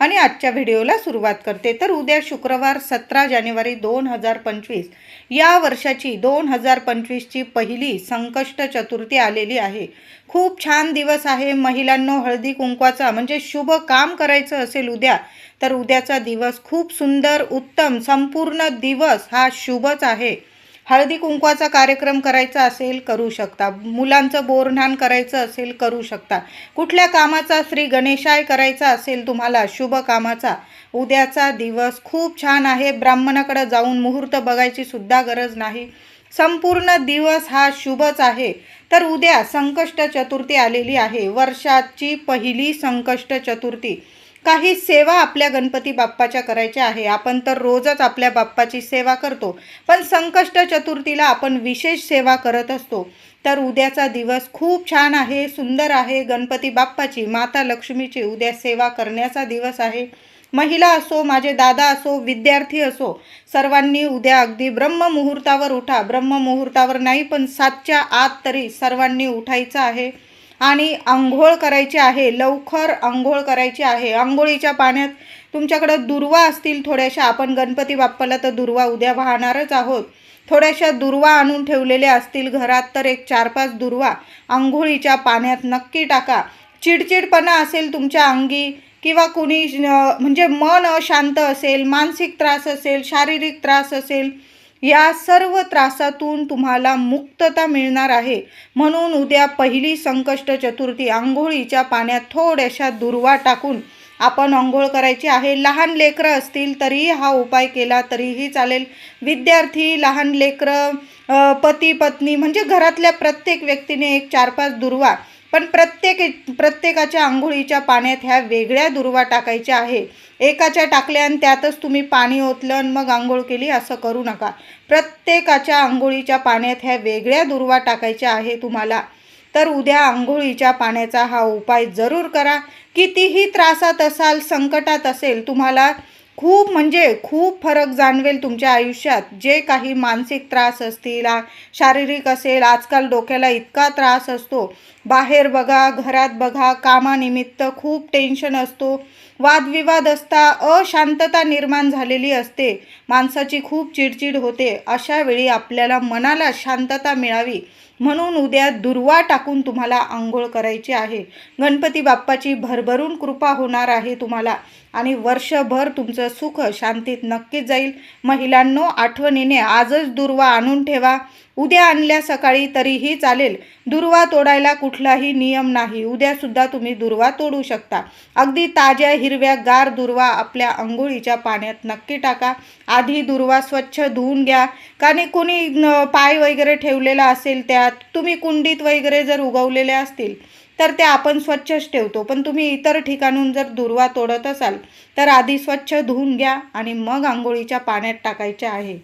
आणि आजच्या व्हिडिओला सुरुवात करते. तर उद्या शुक्रवार सतरा जानेवारी दोन हजार पंचवीस या वर्षाची दोन हजार पंचवीसची पहिली संकष्ट चतुर्थी आलेली आहे. खूप छान दिवस आहे. महिलांनो हळदी कुंकवाचा म्हणजे शुभ काम करायचं असेल उद्या तर उद्याचा दिवस खूप सुंदर उत्तम संपूर्ण दिवस हा शुभच आहे. हळदी कुंकवाचा कार्यक्रम करायचा असेल करू शकता. मुलांचं बोरन्हाण करायचं असेल करू शकता. कुठल्या कामाचा श्री गणेशाय करायचा असेल तुम्हाला शुभ कामाचा. उद्याचा दिवस खूप छान आहे. ब्राह्मणाकडे जाऊन मुहूर्त बघायची सुद्धा गरज नाही. संपूर्ण दिवस हा शुभच आहे. तर उद्या संकष्ट चतुर्थी आलेली आहे. वर्षाची पहिली संकष्ट चतुर्थी. काही सेवा आपल्या गणपती बाप्पाच्या करायच्या आहे. आपण तर रोजच आपल्या बाप्पाची सेवा करतो. पण संकष्ट चतुर्थीला आपण विशेष सेवा करत असतो. तर उद्याचा दिवस खूप छान आहे सुंदर आहे. गणपती बाप्पाची माता लक्ष्मीची उद्या सेवा करण्याचा दिवस आहे. महिला असो माझे दादा असो विद्यार्थी असो सर्वांनी उद्या अगदी ब्रह्ममुहूर्तावर उठा. ब्रह्ममुहूर्तावर नाही पण सातच्या आत तरी सर्वांनी उठायचं आहे. आणि आंघोळ करायची आहे लवकर आंघोळ करायची आहे. आंघोळीच्या पाण्यात तुमच्याकडं दुर्वा असतील थोड्याशा. आपण गणपती बाप्पाला तर दुर्वा उद्या वाहणारच आहोत. थोड्याशा दुर्वा आणून ठेवलेल्या असतील घरात तर एक चार पाच दुर्वा आंघोळीच्या पाण्यात नक्की टाका. चिडचिडपणा असेल तुमच्या अंगी किंवा कुणी म्हणजे मन अशांत असेल मानसिक त्रास असेल शारीरिक त्रास असेल या सर्व त्रासातून तुम्हाला मुक्तता मिळणार आहे. म्हणून उद्या पहिली संकष्ट चतुर्थी आंघोळीच्या पाण्यात थोड्याशा दुर्वा टाकून आपण आंघोळ करायची आहे. लहान लेकरं असतील तरीही हा उपाय केला तरीही चालेल. विद्यार्थी लहान लेकरं पती पत्नी म्हणजे घरातल्या प्रत्येक व्यक्तीने एक चार पाच दुर्वा पण प्रत्येक प्रत्येकाच्या आंघोळीच्या पाण्यात ह्या वेगळ्या दुर्वा टाकायच्या आहे. एकाच्या टाकल्या आणि त्यातच तुम्ही पाणी ओतलं आणि मग आंघोळ केली असं करू नका. प्रत्येकाच्या आंघोळीच्या पाण्यात ह्या वेगळ्या दुर्वा टाकायच्या आहे तुम्हाला. तर उद्या आंघोळीच्या पाण्याचा हा उपाय जरूर करा. कितीही त्रासात असाल संकटात असेल तुम्हाला खूप म्हणजे खूप फरक जाणवेल तुमच्या आयुष्यात. जे काही मानसिक त्रास असतील शारीरिक असेल आजकाल डोक्याला इतका त्रास असतो. बाहेर बघा घरात बघा कामानिमित्त खूप टेन्शन असतो. वादविवाद असता अशांतता निर्माण झालेली असते. माणसाची खूप चिडचिड होते. अशा वेळी आपल्याला मनाला शांतता मिळावी. म्हणून उद्या दुर्वा टाकून तुम्हाला आंघोळ करायची आहे. गणपती बाप्पाची भरभरून कृपा होणार आहे तुम्हाला आणि वर्षभर तुमचं सुख शांतीत नक्कीच जाईल. महिलांनो आठवणीने आजच दुर्वा आणून ठेवा. उद्या आणल्या सकाळी तरीही चालेल. दुर्वा तोडायला कुठलाही नियम नाही. उद्यासुद्धा तुम्ही दुर्वा तोडू शकता. अगदी ताज्या हिरव्या गार दुर्वा आपल्या अंघोळीच्या पाण्यात नक्की टाका. आधी दुर्वा स्वच्छ धुवून घ्या. कारण कोणी पाय वगैरे ठेवलेला असेल त्यात तुम्ही कुंडीत वगैरे जर उगवलेले असतील तर ते आपण स्वच्छच ठेवतो. पण तुम्ही इतर ठिकाणून जर दुर्वा तोडत असाल तर आधी स्वच्छ धुवून घ्या आणि मग आंघोळीच्या पाण्यात टाकायच्या आहे.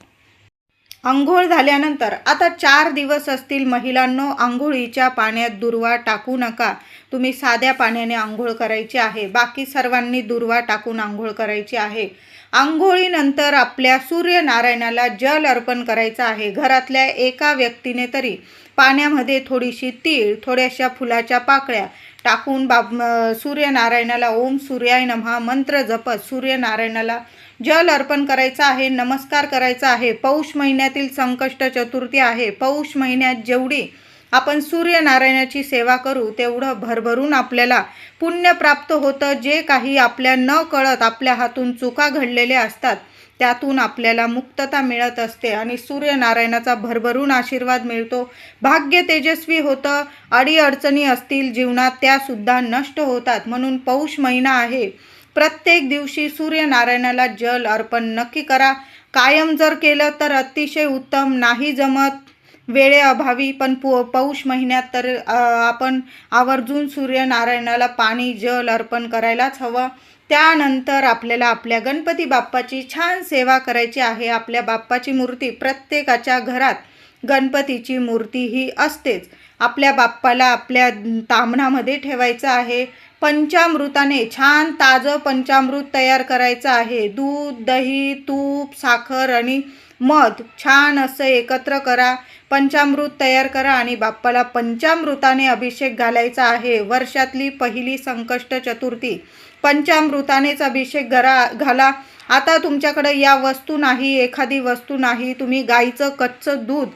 आंघोळ झाल्यानंतर आता चार दिवस असतील महिलांनो आंघोळीच्या पाण्यात दुर्वा टाकू नका. तुम्ही साध्या पाण्याने आंघोळ करायची आहे. बाकी सर्वांनी दुर्वा टाकून आंघोळ करायची आहे. आंघोळीनंतर आपल्या सूर्यनारायणाला जल अर्पण करायचं आहे. घरातल्या एका व्यक्तीने तरी पाण्यामध्ये थोडीशी तीळ थोड्याशा फुलाच्या पाकळ्या टाकून बाब सूर्यनारायणाला ओम सूर्याय नमहा मंत्र जपत सूर्यनारायणाला जल अर्पण करायचं आहे नमस्कार करायचा आहे. पौष महिन्यातील संकष्ट चतुर्थी आहे. पौष महिन्यात जेवढी आपण सूर्यनारायणाची सेवा करू तेवढं भरभरून आपल्याला पुण्य प्राप्त होतं. जे काही आपल्या न कळत आपल्या हातून चुका घडलेल्या असतात त्यातून आपल्याला मुक्तता मिळत असते आणि सूर्यनारायणाचा भरभरून आशीर्वाद मिळतो. भाग्य तेजस्वी होतं अडीअडचणी असतील जीवनात त्यासुद्धा नष्ट होतात. म्हणून पौष महिना आहे. प्रत्येक दिवशी सूर्यनारायणाला जल अर्पण नक्की करा. कायम जर केलं तर अतिशय उत्तम. नाही जमत वेळेअभावी पण पु पौष महिन्यात तर आपण आवर्जून सूर्यनारायणाला पाणी जल अर्पण करायलाच हवं. त्यानंतर आपल्याला आपल्या गणपती बाप्पाची छान सेवा करायची आहे. आपल्या बाप्पाची मूर्ती प्रत्येकाच्या घरात गणपतीची मूर्ती ही असतेच. आपल्या बाप्पाला आपल्या तामणामध्ये ठेवायचं आहे. पंचामृताने छान ताजं पंचामृत तयार करायचं आहे. दूध दही तूप साखर आणि मध छान असं एकत्र करा. पंचामृत तयार करा आणि बाप्पाला पंचामृताने अभिषेक घालायचा आहे. वर्षातली पहिली संकष्ट चतुर्थी. पंचामृतानेच अभिषेक घरा घाला. आता तुमच्याकडे या वस्तू नाही एखादी वस्तू नाही. तुम्ही गाईचं कच्चं दूध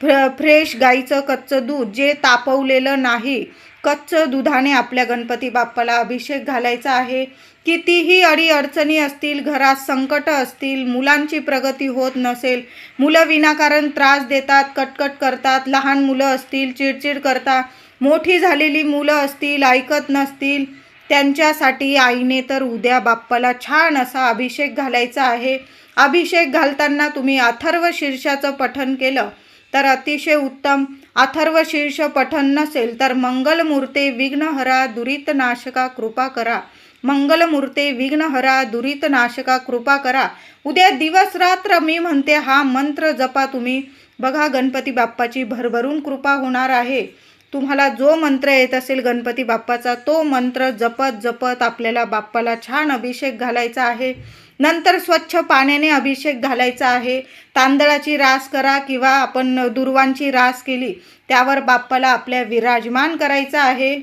फ्र फ्रेश गाईचं कच्चं दूध जे तापवलेलं नाही कच्चं दुधाने आपल्या गणपती बाप्पाला अभिषेक घालायचा आहे. कितीही अडीअडचणी असतील घरात संकट असतील मुलांची प्रगती होत नसेल मुलं विनाकारण त्रास देतात कटकट करतात लहान मुलं असतील चिडचिड करतात मोठी झालेली मुलं असतील ऐकत नसतील त्यांच्यासाठी आईने तर उद्या बाप्पाला छान असा अभिषेक घालायचा आहे. अभिषेक घालताना तुम्ही अथर्व शीर्षाचं पठन केलं. तर अतिशय उत्तम. अथर्व शीर्ष पठन नसेल तर मंगलमूर्ते विघ्नहरा दुरितनाशका कृपा करा. मंगलमूर्ते विघ्नहरा दुरितनाशका कृपा करा. उद्या दिवस रात्र मी म्हणते हा मंत्र जपा तुम्ही. बघा गणपती बाप्पाची भरभरून कृपा होणार आहे. तुम्हाला जो मंत्र येत असेल गणपती बाप्पाचा तो मंत्र जपत जपत आपल्याला बाप्पाला छान अभिषेक घालायचा आहे. नंतर स्वच्छ पाण्याने अभिषेक घालायचा आहे. तांदळाची रास करा किंवा आपण दुर्वांची रास केली त्यावर बाप्पाला आपल्या विराजमान करायचं आहे.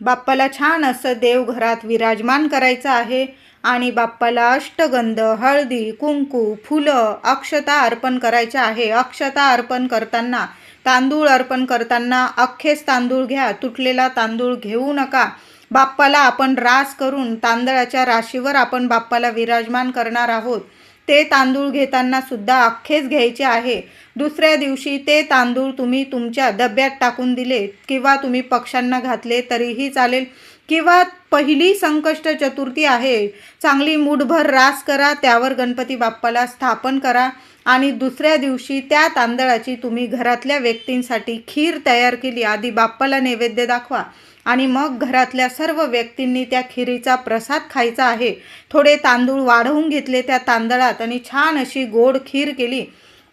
बाप्पाला छान असं देवघरात विराजमान करायचं आहे आणि बाप्पाला अष्टगंध हळदी कुंकू फुलं अक्षता अर्पण करायच्या आहे. अक्षता अर्पण करताना तांदूळ अर्पण करताना अख्खेच तांदूळ घ्या. तुटलेला तांदूळ घेऊ नका. बाप्पाला आपण रास करून तांदळाच्या राशीवर आपण बाप्पाला विराजमान करणार आहोत. ते तांदूळ घेताना सुद्धा अख्खेच घ्यायचे आहे. दुसऱ्या दिवशी ते तांदूळ तुम्ही तुमच्या डब्यात टाकून दिले किंवा तुम्ही पक्ष्यांना घातले तरीही चालेल. किंवा पहिली संकष्ट चतुर्थी आहे. चांगली मूठभर रास करा त्यावर गणपती बाप्पाला स्थापन करा आणि दुसऱ्या दिवशी त्या तांदळाची तुम्ही घरातल्या व्यक्तींसाठी खीर तयार केली. आधी बाप्पाला नैवेद्य दाखवा. आणि मग घरातल्या सर्व व्यक्तींनी त्या खिरीचा प्रसाद खायचा आहे. थोडे तांदूळ वाढवून घेतले त्या तांदळात आणि छान अशी गोड खीर केली.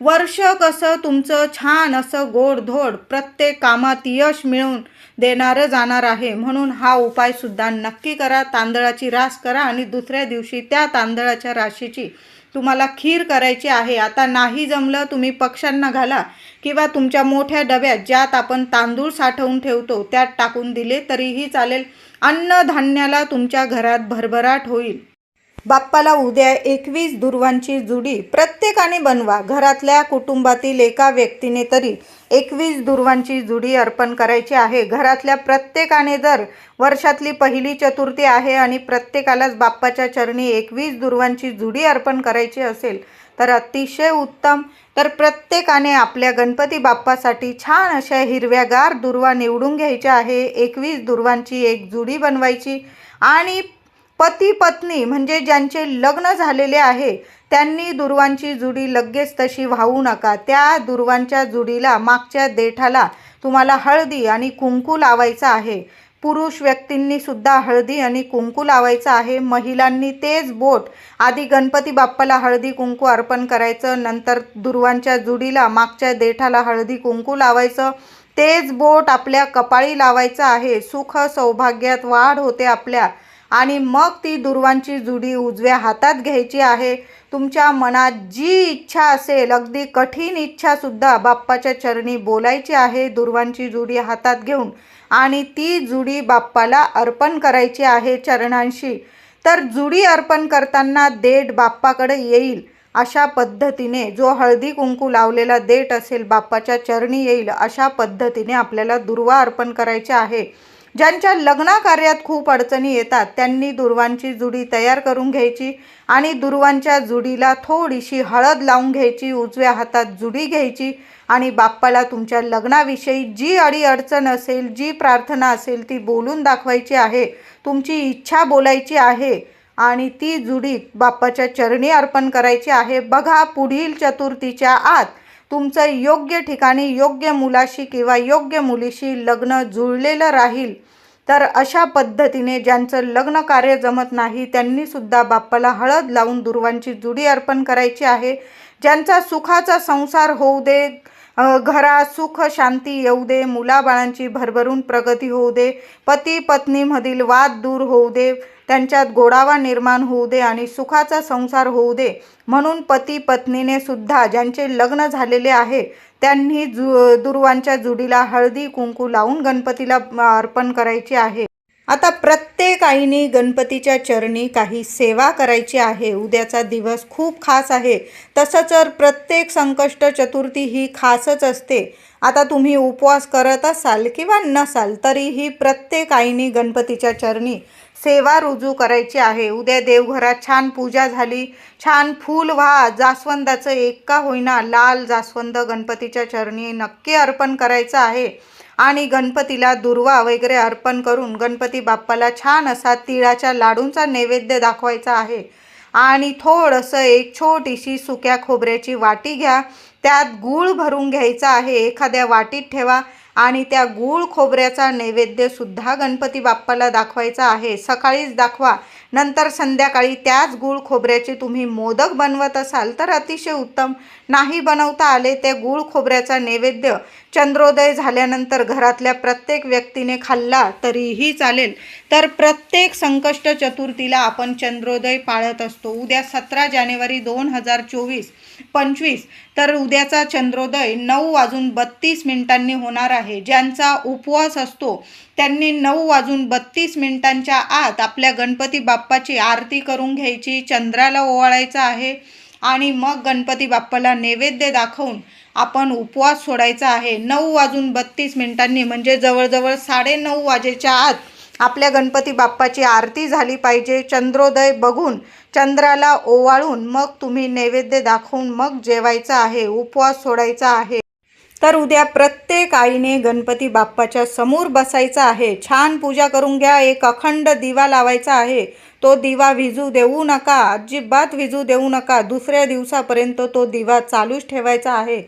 वर्ष कसं तुमचं छान असं गोडधोड प्रत्येक कामात यश मिळवून देणारं जाणार आहे. म्हणून हा उपायसुद्धा नक्की करा. तांदळाची रास करा आणि दुसऱ्या दिवशी त्या तांदळाच्या राशीची तुम्हाला खीर करायची आहे. आता नाही जमलं तुम्ही पक्ष्यांना घाला. किंवा तुमच्या मोठ्या डब्यात ज्यात आपण तांदूळ साठवून ठेवतो त्यात टाकून दिले तरीही चालेल. अन्नधान्याला तुमच्या घरात भरभराट होईल. बाप्पाला उद्या एकवीस दुर्वांची जुडी. प्रत्येकाने बनवा. घरातल्या कुटुंबातील एका व्यक्तीने तरी एकवीस दुर्वांची जुडी अर्पण करायची आहे. घरातल्या प्रत्येकाने जर वर्षातली पहिली चतुर्थी आहे आणि प्रत्येकालाच बाप्पाच्या चरणी एकवीस दुर्वांची जुडी अर्पण करायची असेल तर अतिशय उत्तम. तर प्रत्येकाने आपल्या गणपती बाप्पासाठी छान अशा हिरव्यागार दुर्वा निवडून घ्यायच्या आहे. एकवीस दुर्वांची एक जुडी बनवायची. आणि पती पत्नी म्हणजे ज्यांचे लग्न झालेले आहे त्यांनी दुर्वांची जुडी लगेच तशी वाहू नका. त्या दुर्वांच्या जुडीला मागच्या देठाला तुम्हाला हळदी आणि कुंकू लावायचं आहे. पुरुष व्यक्तींनी सुद्धा हळदी आणि कुंकू लावायचं आहे. महिलांनी तेच बोट आधी गणपती बाप्पाला हळदी कुंकू अर्पण करायचं नंतर दुर्वांच्या जुडीला मागच्या देठाला हळदी कुंकू लावायचं. तेच बोट आपल्या कपाळी लावायचं आहे. सुख सौभाग्यात वाढ होते आपल्या. आणि मग ती दुर्वांची जुडी उजव्या हातात घ्यायची आहे. तुमच्या मनात जी इच्छा असेल अगदी कठीण इच्छासुद्धा बाप्पाच्या चरणी बोलायची आहे. दुर्वांची जुडी हातात घेऊन आणि ती जुडी बाप्पाला अर्पण करायची आहे चरणांशी. तर जुडी अर्पण करताना देठ बाप्पाकडे येईल अशा पद्धतीने जो हळदी कुंकू लावलेला देठ असेल बाप्पाच्या चरणी येईल अशा पद्धतीने आपल्याला दुर्वा अर्पण करायचे आहे. ज्यांच्या लग्नकार्यात खूप अडचणी येतात त्यांनी दुर्वांची जुडी तयार करून घ्यायची आणि दुर्वांच्या जुडीला थोडीशी हळद लावून घ्यायची उजव्या हातात जुडी घ्यायची आणि बाप्पाला तुमच्या लग्नाविषयी जी अडी अडचण असेल जी प्रार्थना असेल ती बोलून दाखवायची आहे. तुमची इच्छा बोलायची आहे आणि ती जुडी बाप्पाच्या चरणी अर्पण करायची आहे. बघा पुढील चतुर्थीच्या आत तुमचं योग्य ठिकाणी योग्य मुलाशी किंवा योग्य मुलीशी लग्न जुळलेलं राहील. तर अशा पद्धतीने ज्यांचं लग्न कार्य जमत नाही त्यांनीसुद्धा बाप्पाला हळद लावून दुर्वांची जुडी अर्पण करायची आहे. ज्यांचा सुखाचा संसार होऊ दे घरा घरात सुख शांती येऊ दे मुलाबाळांची भरभरून प्रगती होऊ दे पती पत्नीमधील वाद दूर होऊ दे त्यांच्यात गोडावा निर्माण होऊ दे आणि सुखाचा संसार होऊ दे. म्हणून पती पत्नीने सुद्धा ज्यांचे लग्न झालेले आहे त्यांनी जु दुर्वांच्या जुडीला हळदी कुंकू लावून गणपतीला अर्पण करायचे आहे. आता प्रत्येक आईने गणपतीच्या चरणी काही सेवा करायची आहे. उद्याचा दिवस खूप खास आहे. तसंच तर प्रत्येक संकष्ट चतुर्थी ही खासच असते. आता तुम्ही उपवास करत असाल किंवा नसाल तरीही प्रत्येक आईने गणपतीच्या चरणी सेवा रुजू करायची आहे. उद्या देवघरात छान पूजा झाली. छान फूल व्हा. जास्वंदाचं एक का होईना लाल जास्वंद गणपतीच्या चरणी नक्की अर्पण करायचं आहे. आणि गणपतीला दुर्वा वगैरे अर्पण करून गणपती बाप्पाला छान असा तिळाच्या लाडूंचा नैवेद्य दाखवायचा आहे. आणि थोडंसं एक छोटीशी सुक्या खोबऱ्याची वाटी घ्या. त्यात गूळ भरून घ्यायचा आहे. एखाद्या वाटीत ठेवा. आणि त्या गूळ खोबऱ्याचा नैवेद्यसुद्धा गणपती बाप्पाला दाखवायचा आहे. सकाळीच दाखवा. नंतर संध्याकाळी त्याच गूळ खोबऱ्याचे तुम्ही मोदक बनवत असाल तर अतिशय उत्तम. नाही बनवता आले ते गूळ खोबऱ्याचा नैवेद्य. चंद्रोदय झाल्यानंतर घरातल्या प्रत्येक व्यक्तीने खाल्ला तरीही चालेल. तर प्रत्येक संकष्ट चतुर्थीला आपण चंद्रोदय पाळत असतो. उद्या सतरा जानेवारी दोन हजार चोवीस पंचवीस तर उद्याचा चंद्रोदय नऊ वाजून बत्तीस मिनिटांनी होणार आहे. ज्यांचा उपवास असतो त्यांनी नऊ वाजून बत्तीस मिनिटांच्या आत आपल्या गणपती बाप्पाची आरती करून घ्यायची. चंद्राला ओवाळायचं आहे. आणि मग गणपती बाप्पाला नैवेद्य दाखवून आपण उपवास सोडायचा आहे. नऊ वाजून बत्तीस मिनिटांनी म्हणजे जवळजवळ साडेनऊ वाजेच्या आत आपल्या गणपती बाप्पाची आरती झाली पाहिजे. चंद्रोदय बघून चंद्राला ओवाळून मग तुम्ही नैवेद्य दाखवून मग जेवायचं आहे उपवास सोडायचा आहे. तर उद्या प्रत्येक आईने गणपती बाप्पाच्या समोर बसायचं आहे. छान पूजा करून घ्या एक अखंड दिवा लावायचा आहे. तो दिवा विजू देऊ नका अजिबात विजू देऊ नका. दुसऱ्या दिवसापर्यंत तो दिवा चालूच ठेवायचा आहे.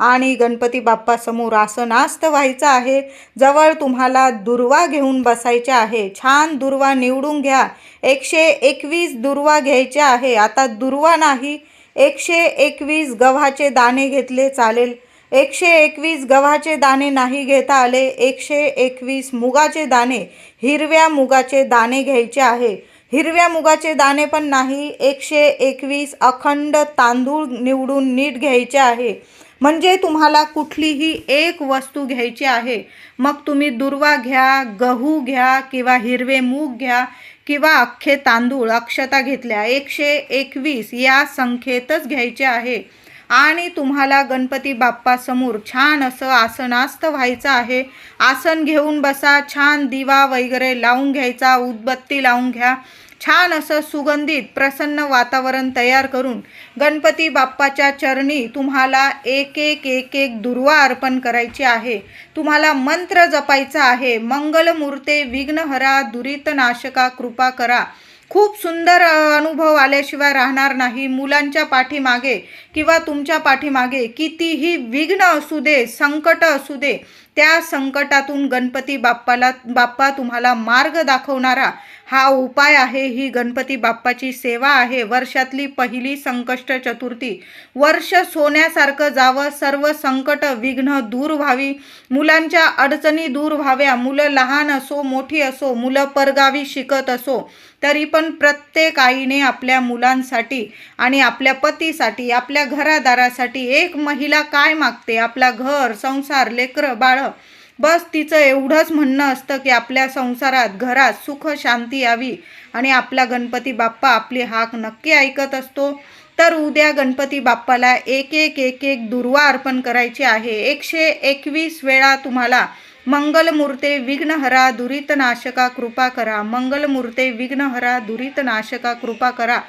आणि गणपती बाप्पासमोर आसनास्त व्हायचं आहे. जवळ तुम्हाला दुर्वा घेऊन बसायचे आहे. छान दुर्वा निवडून घ्या. एकशे एकवीस दुर्वा घ्यायचे आहे. आता दुर्वा नाही एकशे एकवीस गव्हाचे दाणे घेतले चालेल. एकशे एकवीस गव्हाचे दाणे नाही घेता आले. एकशे एकवीस मुगाचे दाणे हिरव्या मुगाचे दाणे घ्यायचे आहे. हिरव्या मुगाचे दाणे पण नाही. एकशे एकवीस अखंड तांदूळ निवडून नीट घ्यायचे आहे. म्हणजे तुम्हाला कुठलीही एक वस्तू घ्यायची आहे. मग तुम्ही दुर्वा घ्या गहू घ्या किंवा हिरवे मूग घ्या किंवा अख्खे तांदूळ अक्षता घेतल्या. एकशे एकवीस या संख्येतच घ्यायचे आहे. आणि तुम्हाला गणपती बाप्पासमोर छान असं आसनास्त व्हायचं आहे. आसन घेऊन बसा छान दिवा वगैरे लावून घ्यायचा उदबत्ती लावून घ्या. छान असं सुगंधित प्रसन्न वातावरण तयार करून गणपती बाप्पाच्या चरणी तुम्हाला एक एक एक एक दुर्वा अर्पण करायची आहे. तुम्हाला मंत्र जपायचा आहे. मंगलमूर्ते विघ्नहरा दुरितनाशका कृपा करा. खूप सुंदर अनुभव आल्याशिवाय राहणार नाही. मुलांच्या पाठीमागे किंवा तुमच्या पाठीमागे कितीही विघ्न असू दे संकट असू दे त्या संकटातून गणपती बाप्पाला बाप्पा तुम्हाला मार्ग दाखवणारा हा उपाय आहे ही गणपती बाप्पाची सेवा आहे. वर्षातली पहिली संकष्ट चतुर्थी. वर्ष सोन्यासारखं जावं सर्व संकट विघ्न दूर व्हावी. मुलांच्या अडचणी दूर व्हाव्या. मुलं लहान असो मोठी असो मुलं परगावी शिकत असो तरी पण प्रत्येक आईने आपल्या मुलांसाठी आणि आपल्या पतीसाठी आपल्या घरादारासाठी एक महिला काय मागते? आपला घर संसार लेकरं बाळं बस तिचं एवढंच म्हणणं असतं की आपल्या संसारात घरात सुख शांती यावी आणि आपला गणपती बाप्पा आपली हाक नक्की ऐकत असतो. तर उद्या गणपती बाप्पाला एक एक एक एक दुर्वा अर्पण करायची आहे. एकशे एकवीस वेळा तुम्हाला मंगलमूर्ते विघ्नहरा दुरितनाशका कृपा करा. मंगलमूर्ते विघ्नहरा दुरितनाशका कृपा करा.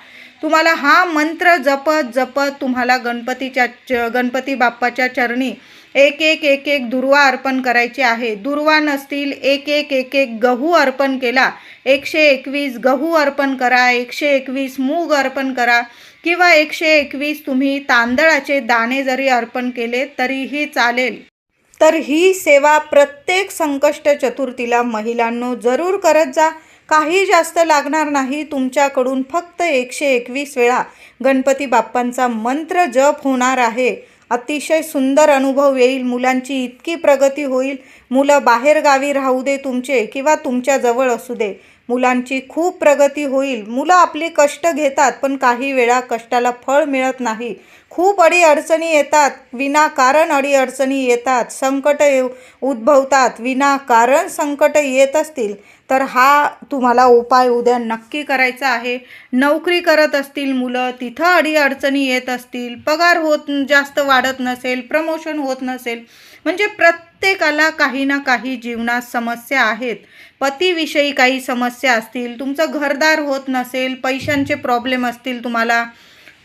तुम्हाला हा मंत्र जपत जपत तुम्हाला गणपतीच्या च गणपती बाप्पाच्या चरणी एक एक एक एक दुर्वा अर्पण करायची आहे. दुर्वा नसतील एक एक एक एक गहू अर्पण केला. एकशे एकवीस गहू अर्पण करा एकशे एकवीस मूग अर्पण करा किंवा एकशे एकवीस तुम्ही तांदळाचे दाणे जरी अर्पण केले तरीही चालेल. तर ही सेवा प्रत्येक संकष्ट चतुर्थीला महिलांनो जरूर करत जा. काही जास्त लागणार नाही तुमच्याकडून फक्त एकशे एकवीस वेळा गणपती बाप्पांचा मंत्र जप होणार आहे. अतिशय सुंदर अनुभव येईल मुलांची इतकी प्रगती होईल. मुलं बाहेरगावी राहू दे तुमचे किंवा तुमच्या जवळ असू दे. मुलांची खूप प्रगती होईल. मुलं आपली कष्ट घेतात पण काही वेळा कष्टाला फळ मिळत नाही. खूप अडीअडचणी येतात. विनाकारण अडीअडचणी येतात. संकट ये उद्भवतात. विनाकारण संकट येत असतील तर हा तुम्हाला उपाय उद्या नक्की करायचा आहे. नोकरी करत असतील मुलं तिथं अडीअडचणी येत असतील. पगार होत जास्त वाढत नसेल प्रमोशन होत नसेल. म्हणजे प्रत्येकाला काही ना काही जीवनात समस्या आहेत. पतीविषयी काही समस्या असतील तुमचं घरदार होत नसेल पैशांचे प्रॉब्लेम असतील तुम्हाला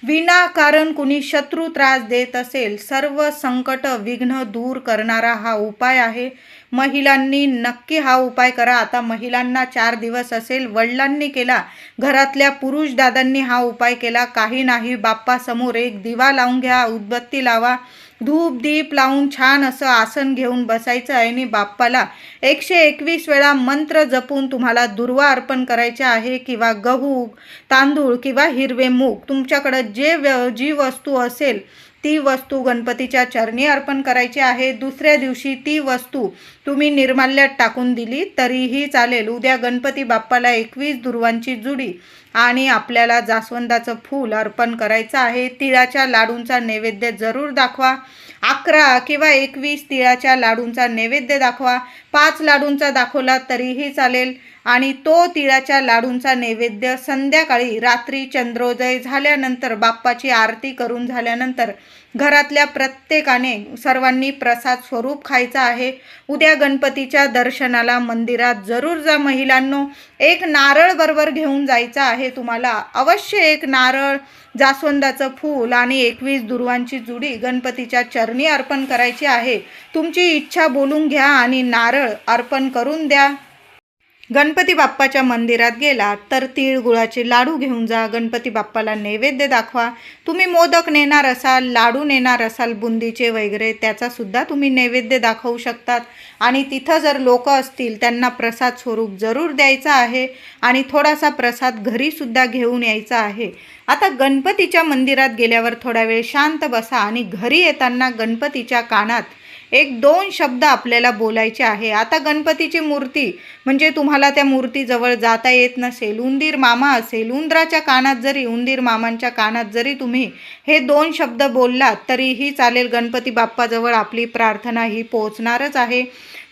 विनाकारण कुणी शत्रू त्रास देत असेल सर्व संकट विघ्न दूर करणारा हा उपाय आहे. महिलांनी नक्की हा उपाय करा. आता महिलांना चार दिवस असेल वडिलांनी केला घरातल्या पुरुष दादांनी हा उपाय केला काही नाही बाप्पासमोर एक दिवा लावून घ्या उदबत्ती लावा. धूप दीप लावून छान असं आसन घेऊन बसायचं. आहे आणि बाप्पाला एकशे एकवीस वेळा मंत्र जपून तुम्हाला दुर्वा अर्पण करायचे आहे किंवा गहू तांदूळ किंवा हिरवे मूग तुमच्याकडं जे व्य जी वस्तू असेल ती वस्तू गणपतीच्या चरणी अर्पण करायची आहे. दुसऱ्या दिवशी ती वस्तू तुम्ही निर्माल्यात टाकून दिली तरीही चालेल. उद्या गणपती बाप्पाला एकवीस दुर्वांची जुडी आणि आपल्याला जास्वंदाचं फूल अर्पण करायचं आहे. तिळाच्या लाडूंचा नैवेद्य जरूर दाखवा. अकरा किंवा एकवीस तिळाच्या लाडूंचा नैवेद्य दाखवा. पाच लाडूंचा दाखवला तरीही चालेल. आणि तो तिळाच्या लाडूंचा नैवेद्य संध्याकाळी रात्री चंद्रोदय झाल्यानंतर बाप्पाची आरती करून झाल्यानंतर घरातल्या प्रत्येकाने सर्वांनी प्रसाद स्वरूप खायचा आहे. उद्या गणपतीच्या दर्शनाला मंदिरात जरूर जा महिलांनो. एक नारळ बरोबर घेऊन जायचं आहे तुम्हाला. अवश्य एक नारळ जास्वंदाचं फूल आणि एकवीस दुर्वांची जुडी गणपतीच्या चरणी अर्पण करायची आहे. तुमची इच्छा बोलून घ्या आणि नारळ अर्पण करून द्या. गणपती बाप्पाच्या मंदिरात गेला तर तिळगुळाचे लाडू घेऊन जा गणपती बाप्पाला नैवेद्य दाखवा. तुम्ही मोदक नेणार असाल लाडू नेणार असाल बुंदीचे वगैरे त्याचासुद्धा तुम्ही नैवेद्य दाखवू शकतात. आणि तिथं जर लोक असतील त्यांना प्रसाद स्वरूप जरूर द्यायचा आहे आणि थोडासा प्रसाद घरीसुद्धा घेऊन यायचा आहे. आता गणपतीच्या मंदिरात गेल्यावर थोडा वेळ शांत बसा आणि घरी येताना गणपतीच्या कानात एक दोन शब्द आपल्याला बोलायचे आहे. आता गणपतीची मूर्ती म्हणजे तुम्हाला त्या मूर्तीजवळ जाता येत नसेल उंदीर मामा असेल उंदराच्या कानात जरी उंदीर मामांच्या कानात जरी तुम्ही हे दोन शब्द बोललात तरीही चालेल गणपती बाप्पाजवळ आपली प्रार्थना ही पोहोचणारच आहे.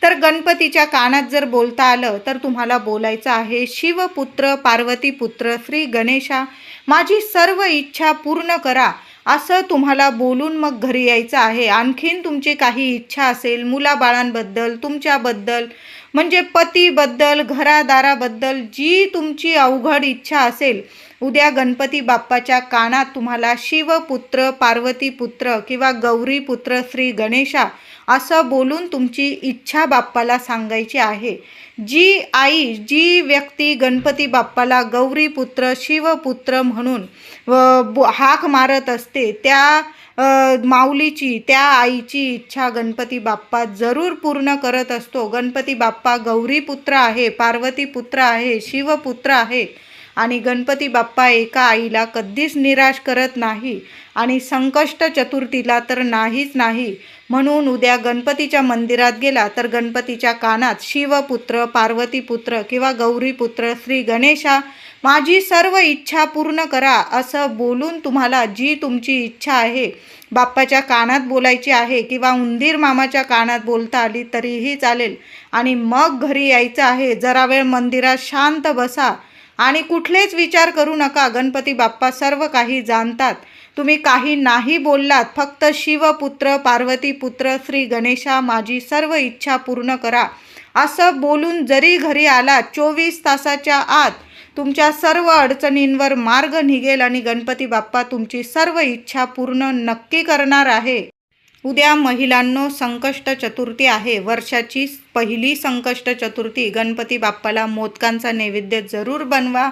तर गणपतीच्या कानात जर बोलता आलं तर तुम्हाला बोलायचं आहे शिवपुत्र पार्वतीपुत्र श्री गणेशा. माझी सर्व इच्छा पूर्ण करा. असं तुम्हाला बोलून मग घरी यायचं आहे. आणखीन तुमची काही इच्छा असेल मुलाबाळांबद्दल तुमच्याबद्दल म्हणजे पतीबद्दल घरादाराबद्दल जी तुमची अवघड इच्छा असेल उद्या गणपती बाप्पाच्या कानात तुम्हाला शिवपुत्र पार्वतीपुत्र किंवा गौरीपुत्र श्री गणेशा असं बोलून तुमची इच्छा बाप्पाला सांगायची आहे. जी आई जी व्यक्ती गणपती बाप्पाला गौरीपुत्र शिवपुत्र म्हणून व हाक मारत असते त्या माऊलीची त्या आईची इच्छा गणपती बाप्पा जरूर पूर्ण करत असतो. गणपती बाप्पा गौरीपुत्र आहे पार्वतीपुत्र आहे शिवपुत्र आहे. आणि गणपती बाप्पा एका आईला कधीच निराश करत नाही आणि संकष्ट चतुर्थीला तर नाहीच नाही. म्हणून उद्या गणपतीच्या मंदिरात गेला तर गणपतीच्या कानात शिवपुत्र पार्वतीपुत्र किंवा गौरीपुत्र श्री गणेशा माझी सर्व इच्छा पूर्ण करा असं बोलून तुम्हाला जी तुमची इच्छा आहे बाप्पाच्या कानात बोलायची आहे किंवा उंदीर मामाच्या कानात बोलता आली तरीही चालेल. आणि मग घरी यायचं आहे. जरा वेळ मंदिरात शांत बसा. आणि कुठलेच विचार करू नका गणपती बाप्पा सर्व काही जाणतात. तुम्ही काही नाही बोललात फक्त शिवपुत्र पार्वतीपुत्र श्री गणेशा माझी सर्व इच्छा पूर्ण करा. असं बोलून जरी घरी आला चोवीस तासाच्या आत तुमच्या सर्व अडचणींवर मार्ग निघेल आणि गणपती बाप्पा तुमची सर्व इच्छा पूर्ण नक्की करणार आहे. उद्या महिलांनो संकष्ट चतुर्थी आहे. वर्षाची पहिली संकष्ट चतुर्थी. गणपती बाप्पाला मोदकांचा नैवेद्य जरूर बनवा.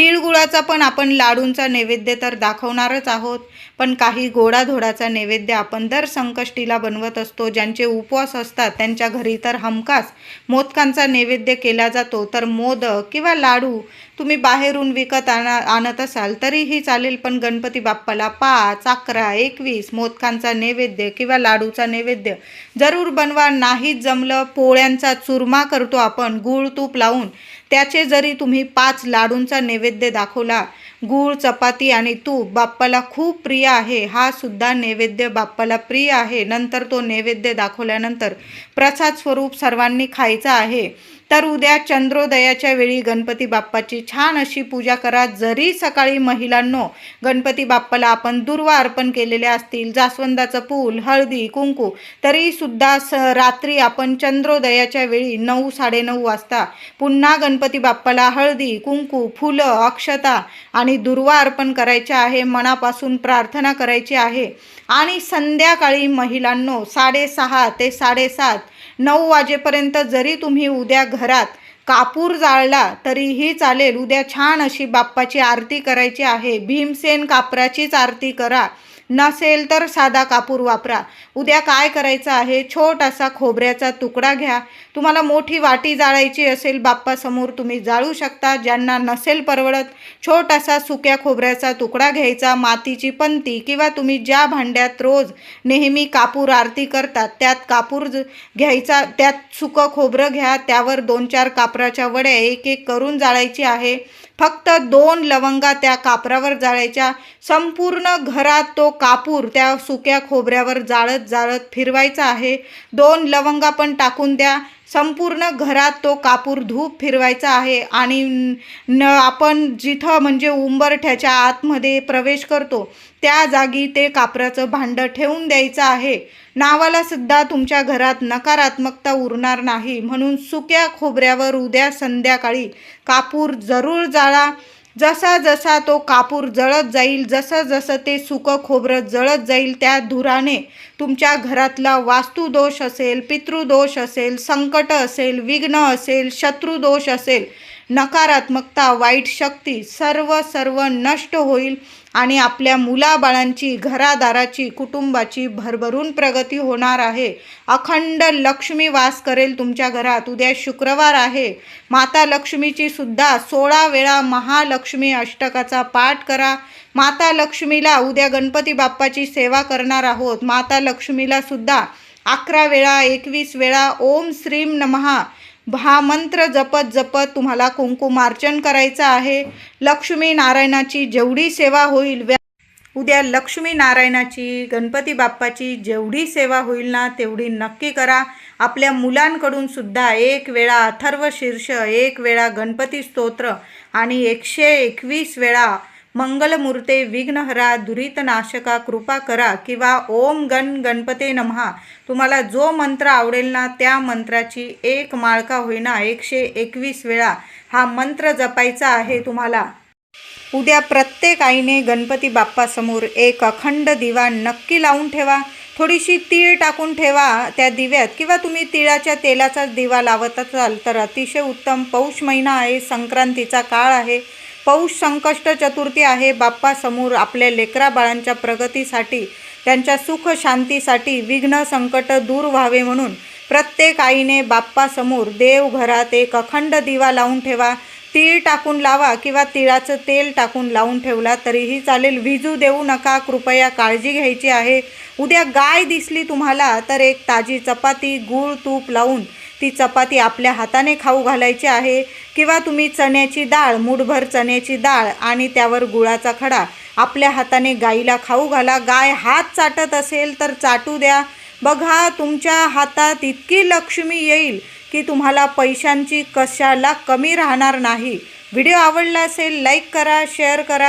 तिळगुळाचा पण आपण लाडूंचा नैवेद्य तर दाखवणारच आहोत. पण काही गोडाधोडाचा नैवेद्य आपण दर संकष्टीला बनवत असतो. ज्यांचे उपवास असतात त्यांच्या घरी तर हमखास मोदकांचा नैवेद्य केला जातो. तर मोदक किंवा लाडू तुम्ही बाहेरून विकत आणा आणत असाल तरीही चालेल. पण गणपती बाप्पाला पाच अकरा एकवीस मोदकांचा नैवेद्य किंवा लाडूचा नैवेद्य जरूर बनवा. नाहीच जमलं पोळ्यांचा चुरमा करतो आपण गूळ तूप लावून. त्याचे जरी तुम्ही पाच लाडूंचा नैवेद्य दाखवला गूळ चपाती आणि तूप बाप्पाला खूप प्रिय आहे हा सुद्धा नैवेद्य बाप्पाला प्रिय आहे. नंतर तो नैवेद्य दाखवल्यानंतर प्रसाद स्वरूप सर्वांनी खायचा आहे. तर उद्या चंद्रोदयाच्या वेळी गणपती बाप्पाची छान अशी पूजा करा. जरी सकाळी महिलांनो गणपती बाप्पाला आपण दुर्वा अर्पण केलेले असतील जास्वंदाचं फूल हळदी कुंकू तरीसुद्धा स रात्री आपण चंद्रोदयाच्या वेळी नऊ साडेनऊ वाजता पुन्हा गणपती बाप्पाला हळदी कुंकू फुलं अक्षता आणि दुर्वा अर्पण करायचे आहे. मनापासून प्रार्थना करायची आहे. आणि संध्याकाळी महिलांनो साडेसहा ते साडेसात नऊ वाजेपर्यंत जरी तुम्ही उद्या घरात कापूर जाळला तरीही चालेल. उद्या छान अशी बाप्पाची आरती करायची आहे. भीमसेन कापराचीच आरती करा. नसेल तर साधा कापूर वापरा. उद्या काय करायचं आहे? छोटासा खोबऱ्याचा तुकडा घ्या. तुम्हाला मोठी वाटी जाळायची असेल बाप्पासमोर तुम्ही जाळू शकता. ज्यांना नसेल परवडत छोटासा सुक्या खोबऱ्याचा तुकडा घ्यायचा. मातीची पंती किंवा तुम्ही ज्या भांड्यात रोज नेहमी कापूर आरती करतात त्यात कापूर घ्यायचा त्यात सुकं खोबरं घ्या. त्यावर दोन चार कापराच्या वड्या एक एक करून जाळायची आहे. फक्त दोन लवंगा त्या कापरावर जाळायच्या. संपूर्ण घरात तो कापूर त्या सुक्या खोबऱ्यावर जाळत जाळत फिरवायचा आहे. दोन लवंगा पण टाकून द्या. संपूर्ण घरात तो कापूर धूप फिरवायचा आहे आणि न आपण जिथं म्हणजे उंबरठ्याच्या आतमध्ये प्रवेश करतो त्या जागी ते कापराचं भांडं ठेवून द्यायचं आहे. नावाला सुद्धा तुमच्या घरात नकारात्मकता उरणार नाही. म्हणून सुक्या खोबऱ्यावर उद्या संध्याकाळी कापूर जरूर जाळा. जसा जसा तो कापूर जळत जाईल जसं जसं ते सुकं खोबरं जळत जाईल त्या धुराने तुमच्या घरातला वास्तुदोष असेल पितृदोष असेल संकट असेल विघ्न असेल शत्रुदोष असेल नकारात्मकता वाईट शक्ती सर्व सर्व नष्ट होईल. आणि आपल्या मुलाबाळांची घरादाराची कुटुंबाची भरभरून प्रगती होणार आहे. अखंड लक्ष्मी वास करेल तुमच्या घरात. उद्या शुक्रवार आहे. माता लक्ष्मीची सुद्धा सोळा वेळा महालक्ष्मी अष्टकाचा पाठ करा. माता लक्ष्मीला उद्या गणपती बाप्पाची सेवा करणार आहोत. माता लक्ष्मीला सुद्धा अकरा वेळा एकवीस वेळा ओम श्रीम नमहा हा मंत्र जपत जपत तुम्हाला कुंकुमार्चन करायचं आहे. लक्ष्मी नारायणाची जेवढी सेवा होईल व्या- उद्या लक्ष्मी नारायणाची गणपती बाप्पाची जेवढी सेवा होईल ना तेवढी नक्की करा. आपल्या मुलांकडून सुद्धा एक वेळा अथर्व शीर्ष एक वेळा गणपती स्तोत्र आणि एकशे एकवीस वेळा मंगलमूर्ते विघ्नहरा दुरितनाशका कृपा करा किंवा ओम गण गणपते नमहा. तुम्हाला जो मंत्र आवडेल ना त्या मंत्राची एक माळका होईना एकशे एकवीस वेळा हा मंत्र जपायचा आहे तुम्हाला. उद्या प्रत्येक आईने गणपती बाप्पासमोर एक अखंड दिवा नक्की लावून ठेवा. थोडीशी तीळ टाकून ठेवा त्या दिव्यात किंवा तुम्ही तिळाच्या तेलाचाच दिवा लावत असाल तर अतिशय उत्तम पौष महिना आहे संक्रांतीचा काळ आहे. पौष संकष्ट चतुर्थी आहे बाप्पासमोर आपल्या लेकरा बाळांच्या प्रगतीसाठी त्यांच्या सुख शांतीसाठी विघ्न संकट दूर व्हावे म्हणून प्रत्येक आईने बाप्पासमोर देवघरात एक अखंड दिवा लावून ठेवा. तीळ टाकून लावा किंवा तिळाचं तेल टाकून लावून ठेवला तरीही चालेल. विजू देऊ नका कृपया काळजी घ्यायची आहे. उद्या गाय दिसली तुम्हाला तर एक ताजी चपाती गूळ तूप लावून ती चपाती आपल्या हाताने खाऊ घालायची आहे किंवा तुम्ही चण्याची डाळ मूठभर चण्याची डाळ आणि त्यावर गुळाचा खडा आपल्या हाताने गाईला खाऊ घाला. गाय हात चाटत असेल तर चाटू द्या. बघा तुमच्या हातात इतकी लक्ष्मी येईल की तुम्हाला पैशांची कशाला कमी राहणार नाही. व्हिडिओ आवडला असेल लाईक करा शेअर करा.